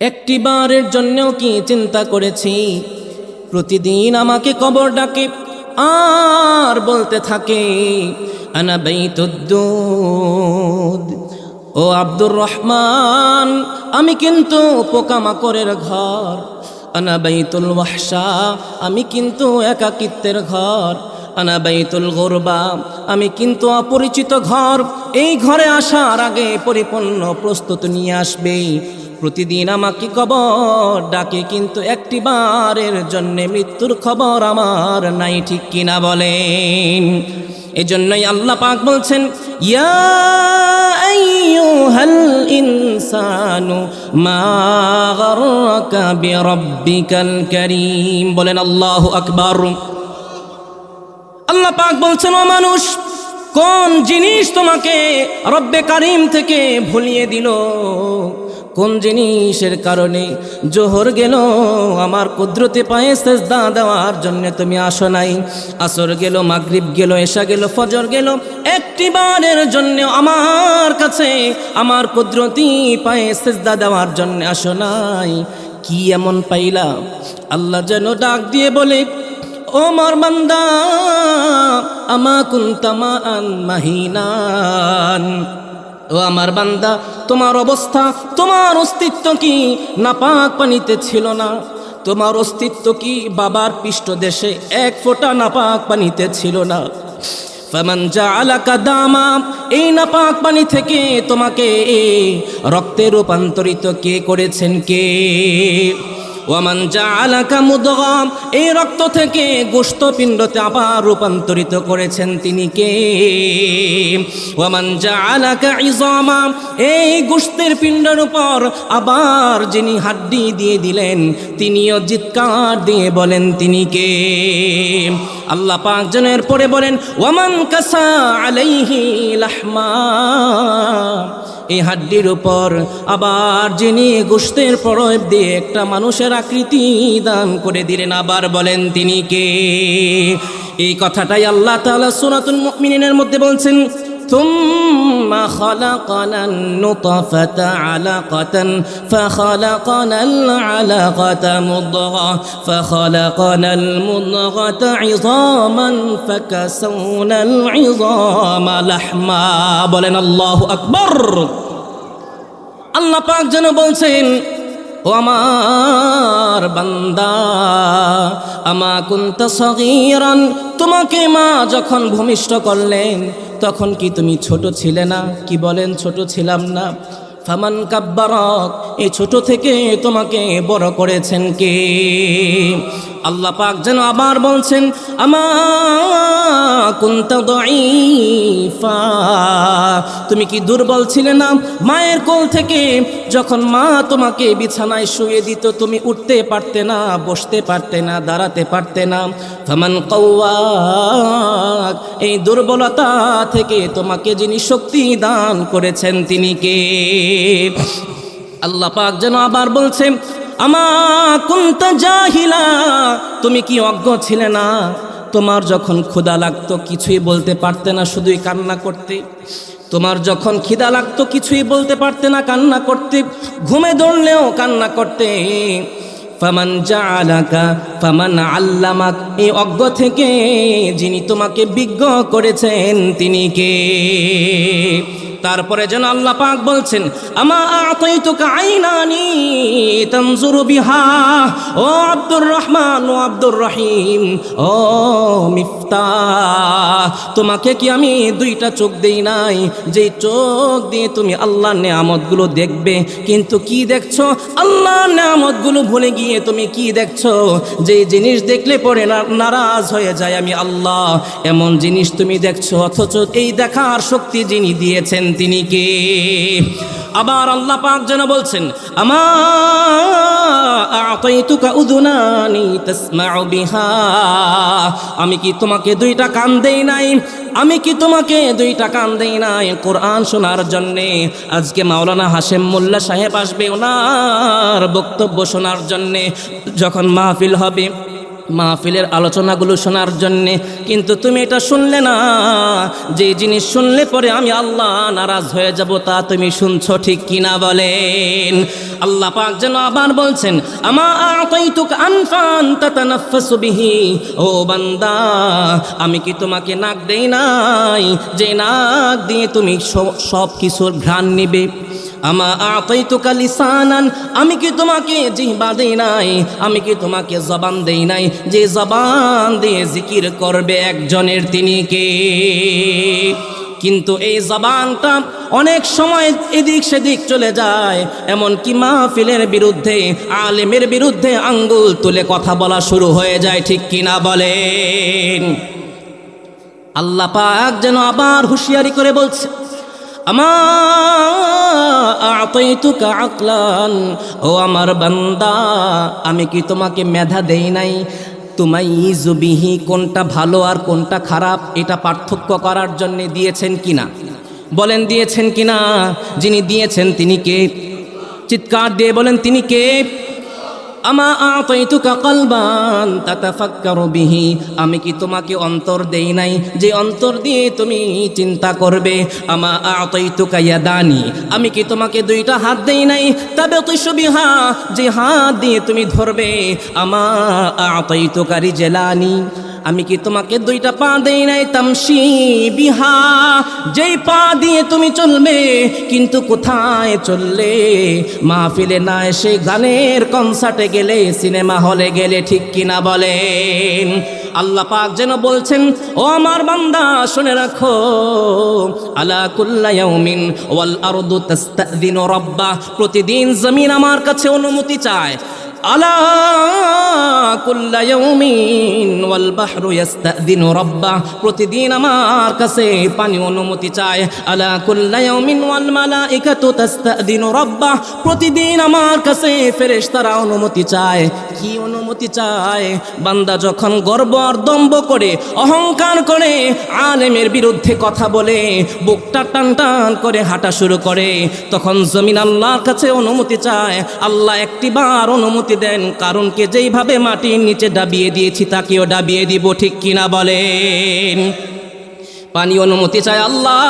একটি বারের জন্যও কি চিন্তা করেছি? প্রতিদিন আমাকে কবর ডাকে, আর বলতে থাকে ও আব্দুর রহমান, আমি কিন্তু পোকামাকড়ের ঘর। আনা বাইতুল আমি কিন্তু একাকিত্বের ঘর। আনা বাইতুল গোরবা, আমি কিন্তু অপরিচিত ঘর। এই ঘরে আসার আগে পরিপূর্ণ প্রস্তুত নিয়ে আসবে। প্রতিদিন আমাকে কবর ডাকে, কিন্তু একটি বারের জন্যে মৃত্যুর খবর আমার নাই, ঠিক কিনা বলেন? এজন্যই আল্লাহ পাক বলছেন, ইয়া আইয়ুহাল ইনসানু মা গাররাকা বিরাব্বিকাল কারীম। বলেন আল্লাহু আকবার। আল্লাহ পাক বলছেন, ও মানুষ, কোন জিনিস তোমাকে রব্বে কারিম থেকে ভুলিয়ে দিল? কোন জিনিসের কারণে জোহর গেল? আমার কুদরতে পায়ে সেজদা দেওয়ার জন্য তুমি আসো নাই। আসর গেল, মাগরিব গেল এসা গেল, ফজর গেল। একটি বারের জন্য আমার কাছে, আমার কুদরতি পায়ে সেজদা দেওয়ার জন্য আসো নাই। কি এমন পাইলা? আল্লাহ যেন ডাক দিয়ে বলে, ও মার বান্দা, আমা কুন্তামা আন মাহিনান। ও আমার বান্দা, তোমার অবস্থা, তোমার অস্তিত্ব কি? নাপাক পানিতে ছিল না। তোমার অস্তিত্ব কি? বাবার পৃষ্ঠদেশে এক ফোঁটা নাপাক পানিতে ছিল না। দামা, এই নাপাক পানি থেকে তোমাকে রক্তে রূপান্তরিত কে করেছেন কে? ওয়ামান জাআলাকা মুদগাম, এই রক্ত থেকে গোশত পিণ্ডতে আবার রূপান্তরিত করেছেন তিনি কে? ওয়ামান জাআলাকা ইজামা, এই গোশতের পিণ্ডের উপর আবার যিনি হাড্ডি দিয়ে দিলেন, তিনিও জিৎকার দিয়ে বলেন তিনি কে? আল্লাহ পাক জনের পরে বলেন, ওয়ামান কাসা আলাইহি লাহমা। এই হাড্ডির উপর। আবার যিনি গোস্তের পরব দিয়ে একটা মানুষের আকৃতি দান করে দিলেন, আবার বলেন তিনি কে? এই কথাটাই আল্লাহ তালা সূরাতুল মিনের মধ্যে বলছেন ثم خلقنا النطفة علقة فخلقنا العلقة مضغة فخلقنا المضغة عظاما فكسونا العظام لحما বলেন আল্লাহু আকবার আল্লাহ পাক যেন বলছেন ও আমার বান্দা, আমা কুন্ত সগীরান, তোমাকে মা যখন ভূমিষ্ঠ করলেন, তখন কি তুমি ছোট ছিলে না? কি বলেন ছোট ছিলাম না? ফামান কাব্বারক এই ছোট থেকে তোমাকে বড় করেছেন কে? আল্লাহ পাক যেন আবার বলছেন তুমি কি দুর্বল ছিলে না? মায়ের কোল থেকে যখন মা তোমাকে বিছানায় শুয়ে দিত, তুমি উঠতে পারতে না, বসতে পারতে না, দাঁড়াতে পারতে না। ফামান কৌয়াক এই দুর্বলতা থেকে তোমাকে যিনি শক্তি দান করেছেন, তিনি কে? আল্লাহ পাক যেন আবার বলছেন আমা কুন্ত জাহিলা? তুমি কি অজ্ঞ ছিলে না? তোমার যখন ক্ষুদা লাগতো, কিছুই বলতে পারতে না, শুধুই কান্না করতে। তোমার যখন খিদা লাগতো, কিছুই বলতে পারতে না, কান্না করতে। ঘুমে দৌড়লেও কান্না করতে। ফামান জালাকা ফামান আল্লামাক। এই অজ্ঞ থেকে যিনি তোমাকে বিজ্ঞ করেছেন, তিনি কে? তারপরে যেন আল্লাহ পাক বলছেন, আমা আতাইতুকা আইনানি তানজুরু বিহা? ও আব্দুর রহমান, ও আব্দুর রহিম, ও মিফতা তোমাকে কি আমি দুইটা চোখ দেই নাই? যে চোখ দিয়ে তুমি আল্লাহর নেয়ামতগুলো দেখবে, কিন্তু কি দেখছ? আল্লাহর নেয়ামতগুলো ভুলে গিয়ে তুমি কি দেখছ? যে জিনিস দেখলে পরে নারাজ হয়ে যায় আমি আল্লাহ। এমন জিনিস তুমি দেখছ, অথচ এই দেখার শক্তি যিনি দিয়েছেন তিনি কে? আবার আল্লাহ পাক যেন বলছেন বিহা? আমি কি তোমাকে দুইটা কান দেই নাই? আমি কি তোমাকে দুইটা কান দেই নাই কোরআন শোনার জন্যে? আজকে মাওলানা হাশেম মোল্লা সাহেব আসবে ওনার বক্তব্য শোনার জন্যে। যখন মাহফিল হবে মাহফিলের আলোচনাগুলো শোনার জন্যে। কিন্তু তুমি এটা শুনলে না। যে জিনিস শুনলে পরে আমি আল্লাহ নারাজ হয়ে যাব, তা তুমি শুনছো ঠিক কিনা বলেন। আল্লাহ পাক যেন আবার বলছেন, আমা আতাইতুক আনফান তাতানাফাসু বিহি? ও বান্দা, আমি কি তোমাকে নাক দেই নাই? যে নাক দিয়ে তুমি সব- কিছুর ঘ্রাণ নিবে। আমা আতাইতুকা লিসানান, আমি কি তোমাকে জিহবা দেই নাই? আমি কি তোমাকে জবান দেই নাই? যে জবান দিয়ে জিকির করবে একজনের তিনি কে? কিন্তু এই জবানটা অনেক সময় এদিক সেদিক চলে যায়। এমন কি মাহফিলের বিরুদ্ধে, আলেমের বিরুদ্ধে আঙ্গুল তুলে কথা বলা শুরু হয়ে যায়, ঠিক কিনা বলেন? আল্লাহ পাক যেন আবার হুঁশিয়ারি করে বলছে আকলান। ও আমার বান্দা, আমি কি তোমাকে মেধা দেই নাই? তোমাই জুবিহি কোনটা ভালো আর কোনটা খারাপ, এটা পার্থক্য করার জন্য দিয়েছেন কিনা? বলেন দিয়েছেন কিনা? যিনি দিয়েছেন তিনি কে? চিৎকার দিয়ে বলেন, তিনি কে? আমা আতাইতুকা কলবান বিহি। আমি কি তোমাকে অন্তর দেই নাই? যে অন্তর দিয়ে তুমি চিন্তা করবে, আমা আতাইতুকা ইয়াদানি। আমি কি তোমাকে দুইটা হাত দেই নাই? তবে বিহা, যে হাত দিয়ে তুমি ধরবে, আমা আতাইতুকা রিজলানি। আমি কি তোমাকে দুইটা পা দেই নাই তামসি বিহা যেই পা দিয়ে তুমি চলবে, কিন্তু কোথায় চললে? মাহফিলে না এসে গানের কনসার্টে গেলে সিনেমা হলে গেলে ঠিক কিনা বলেন? আল্লাহ পাক যেন বলছেন, ও আমার বান্দা, শুনে রাখো। আলা কুল্লা ইয়াউমিন ওয়াল আরদু তাস্তাযিনু রাব্বা। প্রতিদিন জমিন আমার কাছে অনুমতি চায়। আলা কুল্লা ইয়াউমিন ওয়াল বাহরু প্রতিদিন আমার কাছে পানি অনুমতি চায়। আলা কুল্লা ইয়াউমিন ওয়াল মালাইকাতু তাস্তাযিনু রাব্বা প্রতিদিন আমার কাছে ফেরেশতারা অনুমতি চায়। কি অনুমতি চায়? বান্দা যখন গর্ব আর দম্ব করে, অহংকার করে, আলেমের বিরুদ্ধে কথা বলে, বুকটা টান টান করে হাঁটা শুরু করে, তখন জমিন আল্লাহর কাছে অনুমতি চায়। আল্লাহ একটিবার অনুমতি দেন, কারণকে যেইভাবে মাটির নিচে ডাবিয়ে দিয়েছি তাকেও ডাবিয়ে দিব, ঠিক কিনা বলেন? পানি অনুমতি চায় আল্লাহ,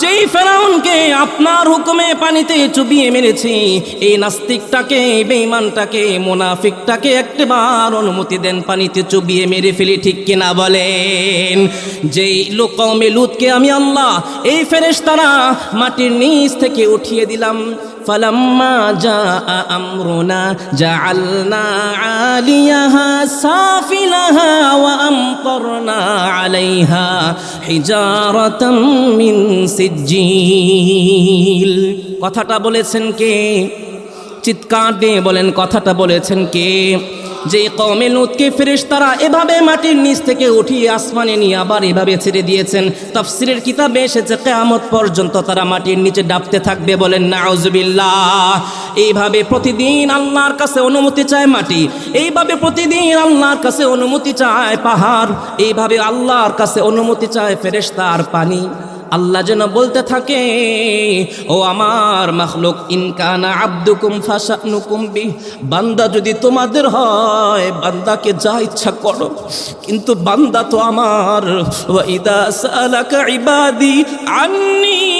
যেই ফেরাউনকে আপনার হুকুমে পানিতে চুবিয়ে মেরেছি, এই নাস্তিকটাকে, এই বেঈমানটাকে, মোনাফিকটাকে একবার অনুমতি দেন, পানিতে চুবিয়ে মেরে ফেলি, ঠিক কিনা বলেন? যেই লোক কওমে লুতকে আমি আল্লাহ, এই ফেরেশতারা মাটির নিচ থেকে উঠিয়ে দিলাম فلما جاء أمرنا جعلنا عاليها سافلها وأمطرنا عليها حجارة من سجيل কথাটা বলেছেন কে চিৎকার দিয়ে বলেন কথাটা বলেছেন কে যে কমে লুতকে ফেরেশ তারা এভাবে মাটির নিচ থেকে উঠিয়ে আসমানে নিয়ে আবার এভাবে ছেড়ে দিয়েছেন। তাফসিরের কিতাবে এসেছে, কেয়ামত পর্যন্ত তারা মাটির নিচে ডাবতে থাকবে বলেন, নাউজুবিল্লাহ। এইভাবে প্রতিদিন আল্লাহর কাছে অনুমতি চায় মাটি। এইভাবে প্রতিদিন আল্লাহর কাছে অনুমতি চায় পাহাড়। এইভাবে আল্লাহর কাছে অনুমতি চায় ফেরেশতা আর পানি। আল্লাহ যেন বলতে থাকে ও আমার মখলুক ইনকানা আব্দুকুম ফাসানুকুম বি বান্দা যদি তোমাদের হয় বান্দাকে যা ইচ্ছা করো কিন্তু বান্দা তো আমার ওয়া ইদা সালাকা ইবাদি আন্নি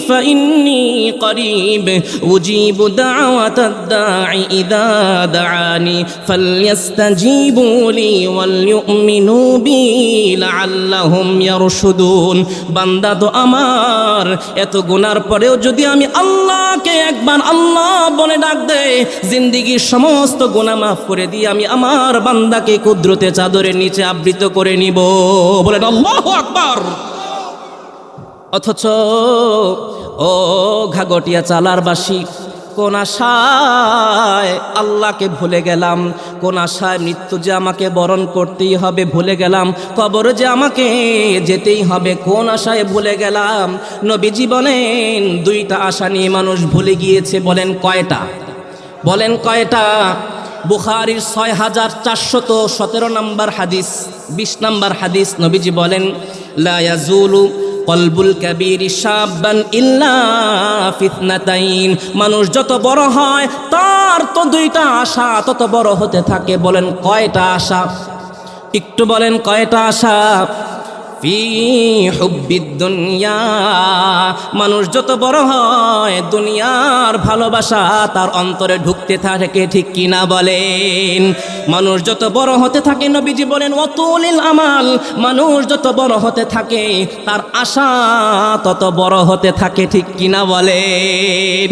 فإني قريب أجيب دعوة الداعي إذا دعاني فليستجيبوا لي وليؤمنوا بي لعلهم يرشدون বান্দা তো আমার। এত গুনার পরেও যদি আমি আল্লাহকে একবার আল্লাহ বলে ডাক দেয় জিন্দিগির সমস্ত গুণা মাফ করে দিয়ে আমি আমার বান্দাকে কুদরতে চাদরের নিচে আবৃত করে নিব। বলে আল্লাহ আকবার! অথচ, ও ঘাগটিয়া চালারবাসী কোন আশায় আল্লাহকে ভুলে গেলাম, কোন আশায় মৃত্যু যে আমাকে বরণ করতেই হবে ভুলে গেলাম, কবর যে আমাকে যেতেই হবে কোন আশায় ভুলে গেলাম নবীজি বলেন দুইটা আশা নিয়ে মানুষ ভুলে গিয়েছে, বলেন কয়টা? বলেন কয়টা? বুখারির ছয় হাজার চারশত সতেরো নম্বর হাদিস, বিশ নম্বর হাদিস, নবীজি বলেন লায়াজুলু কলবুল কবির সাবান ইল্লা ফিতনাতাইন। মানুষ যত বড় হয়, তার তো দুইটা আশা, তত বড় হতে থাকে। বলেন, কয়টা আশা? একটু বলেন, কয়টা আশা? ফি দুনিয়া। মানুষ যত বড় হয়, দুনিয়ার ভালোবাসা তার অন্তরে ঢুকতে থাকে, ঠিক কিনা বলেন? মানুষ যত বড় হতে থাকে, নবীজি বলেন, অতুলিল আমাল। মানুষ যত বড় হতে থাকে, তার আশা তত বড় হতে থাকে, ঠিক কিনা বলেন?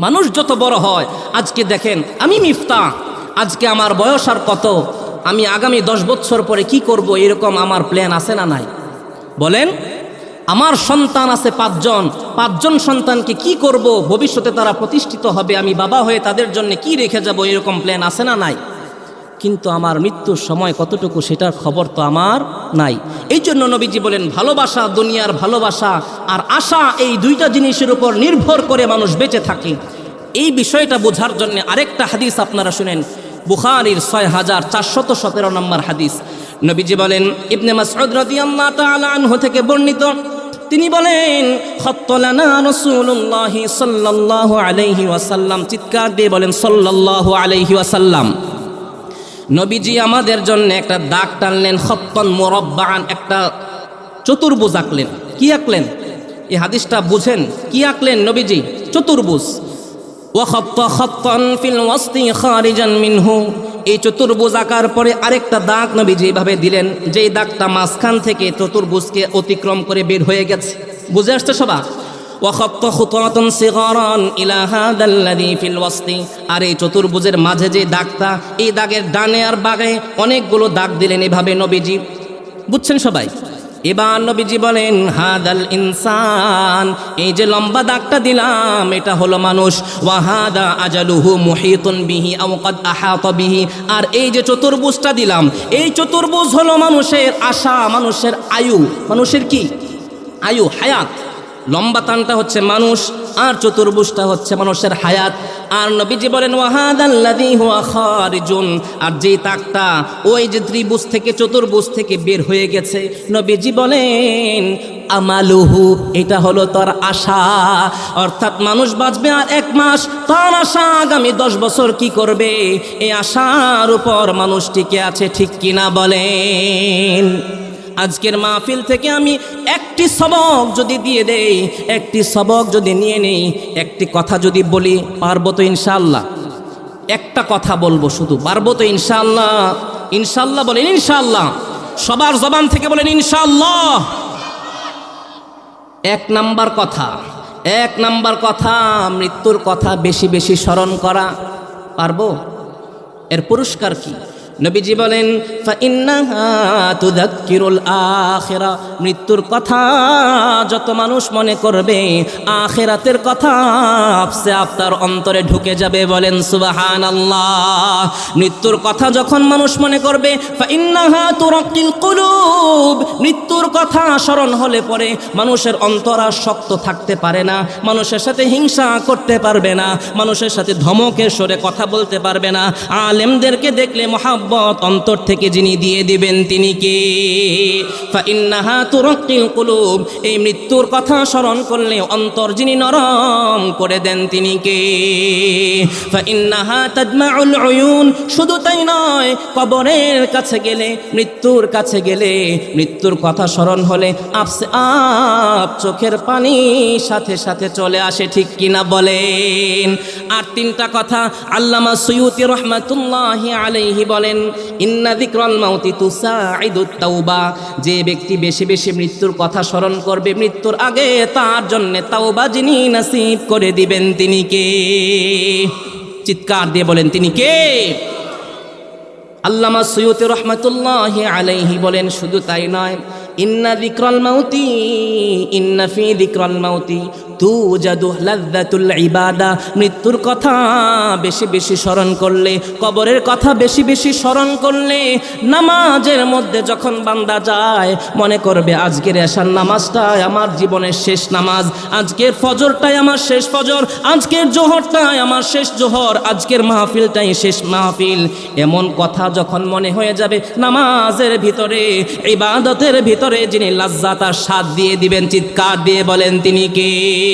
মানুষ যত বড় হয়, আজকে দেখেন, আমি মিফতা আজকে আমার বয়স আর কত? আমি আগামী দশ বছর পরে কি করব এরকম আমার প্ল্যান আছে না নাই? বলেন, আমার সন্তান আছে পাঁচজন। পাঁচজন সন্তানকে কি করব? ভবিষ্যতে তারা প্রতিষ্ঠিত হবে, আমি বাবা হয়ে তাদের জন্য কি রেখে যাব এরকম প্ল্যান আছে না নাই? কিন্তু আমার মৃত্যুর সময় কতটুকু সেটার খবর তো আমার নাই। এই জন্য নবীজি বলেন, ভালোবাসা দুনিয়ার ভালোবাসা আর আশা এই দুইটা জিনিসের উপর নির্ভর করে মানুষ বেঁচে থাকে। এই বিষয়টা বোঝার জন্য আরেকটা হাদিস আপনারা শুনেন। বুখারির ছয় হাজার চারশত সতেরো নম্বর হাদিস। নবীজি বলেন, ইবনে মাসউদ রাদিয়াল্লাহু তাআলা আনহু থেকে বর্ণিত। তিনি বলেন, খত্তলানা রাসূলুল্লাহি সাল্লাল্লাহু আলাইহি ওয়াসাল্লাম। চিৎকার দিয়ে বলেন, সাল্লাল্লাহু আলাইহি ওয়াসাল্লাম। নবীজি আমাদের জন্য একটা দাগ টানলেন, খত্তন মোরব্বান একটা চতুর্ভুজ আঁকলেন। কি আঁকলেন? এই হাদিসটা বুঝেন। কি আঁকলেন নবীজি? চতুর্ভুজ। ওয়াখত্ত খত্তন ফিল ওয়াসতি খারিজান মিনহু। এই চতুর্ভুজ আঁকার পরে আরেকটা দাগ নবীজি এইভাবে দিলেন, যেই দাগটা মাঝখান থেকে চতুর্ভুজকে অতিক্রম করে বের হয়ে গেছে। বুঝে আসছে সবা ওয়াখত্ত খুতাতান সিগারান ইলা হাদাল্লাযী ফিল ওয়াসতি। আর এই চতুর্ভুজের মাঝে যে দাগটা, এই দাগের ডানে আর বাগে অনেকগুলো দাগ দিলেন এভাবে নবীজি। বুঝছেন সবাই? এবার নবীজি বলেন, হাদাল ইনসান। এই যে লম্বা দাগটা দিলাম, এটা হলো মানুষ। ওয়াহাদা আজালুহু মুহিতুন বিহি আও কদ আহাত বিহি। আর এই যে চতুর্ভুজটা দিলাম, এই চতুর্ভুজ হলো মানুষের আশা, মানুষের আয়ু। মানুষের কি? আয়ু, হায়াত। লম্বা তানটা হচ্ছে মানুষ, আর চতুর্ভুজটা হচ্ছে মানুষের হায়াত। আর নবীজি বলেন, ওয়াহাদাল্লাযী হুয়া আর যেই তাকটা, ওই যে ত্রিভুজ থেকে চতুর্ভুজ থেকে বের হয়ে গেছে। নবীজি বলেন, আমালুহু, এটা হলো তার আশা। অর্থাৎ মানুষ বাঁচবে আর এক মাস, তার আশা আগামী দশ বছর কি করবে? এই আশার উপর মানুষ টিকে আছে ঠিক কিনা বলেন। আজকের মাহফিল থেকে আমি একটি সবক যদি দিয়ে দেই, একটি সবক যদি নিয়ে নেই, একটি কথা যদি বলি, পারব তো ইনশাল্লাহ একটা কথা বলব শুধু, পারব তো ইনশাল্লাহ ইনশাল্লাহ বলেন ইনশাল্লাহ সবার জবান থেকে বলেন ইনশাল্লাহ এক নাম্বার কথা, এক নাম্বার কথা, মৃত্যুর কথা বেশি বেশি স্মরণ করা। পারব? এর পুরস্কার কি? নবীজি বলেন আখিরা। মৃত্যুর কথা যত মানুষ মনে করবে, আখেরাতের কথা আপসে আপনার অন্তরে ঢুকে যাবে, বলেন সুবাহান আল্লাহ মৃত্যুর কথা যখন মানুষ মনে করবে মৃত্যুর কথা স্মরণ হলে পরে মানুষের অন্তর আর শক্ত থাকতে পারে না, মানুষের সাথে হিংসা করতে পারবে না, মানুষের সাথে ধমকের সরে কথা বলতে পারবে না। আলেমদেরকে দেখলে মহাব্বত অন্তর থেকে যিনি দিয়ে দিবেন তিনি কে? ফাইন্নাহা তুরাক্কিল কুলুব, এই মৃত্যুর কথা স্মরণ করলে অন্তর যিনি নরম করে দেন তিনি কে? ফাইন্নাহা তাদমাউল উয়ুন, শুধু তাই নয়, কবরের কাছে গেলে, মৃত্যুর কাছে গেলে, মৃত্যুর কথা স্মরণ হলে আপসে আপ চোখের পানি সাথে সাথে চলে আসে, ঠিক কিনা বলেন? আর তিনটা কথা আল্লামা সৈয়দি রহমাতুল্লাহ আলাইহি বলেন ইন্না যিকরাল মাউতি তাওবা যে ব্যক্তি বেশি বেশি মৃত্যুর কথা স্মরণ করবে মৃত্যুর আগে, তার জন্য তাওবা যিনি নসিব করে দিবেন তিনি কে? চিৎকার দিয়ে বলেন, তিনি কে? আল্লামা সৈয়দ রহমতুল্লাহ আলাইহি বলেন, শুধু তাই নয়, ইন্না দিক্রল মাউতি, ইন্না ফি দিক্রল মাউতি মৃত্যুর কথা বেশি বেশি স্মরণ করলে, কবরের কথা বেশি বেশি স্মরণ করলে, নামাজের মধ্যে যখন বান্দা যায়, মনে করবে আজকের এশার নামাজটাই আমার জীবনের শেষ নামাজ, আজকের ফজরটাই আমার শেষ ফজর, আজকের জোহরটাই আমার শেষ জোহর, আজকের মাহফিলটাই শেষ মাহফিল। এমন কথা যখন মনে হয়ে যাবে, নামাজের ভিতরে, ইবাদতের ভিতরে যিনি লাজ্জাত আর স্বাদ দিয়ে দিবেন, চিৎকার দিয়ে বলেন, তিনি কে?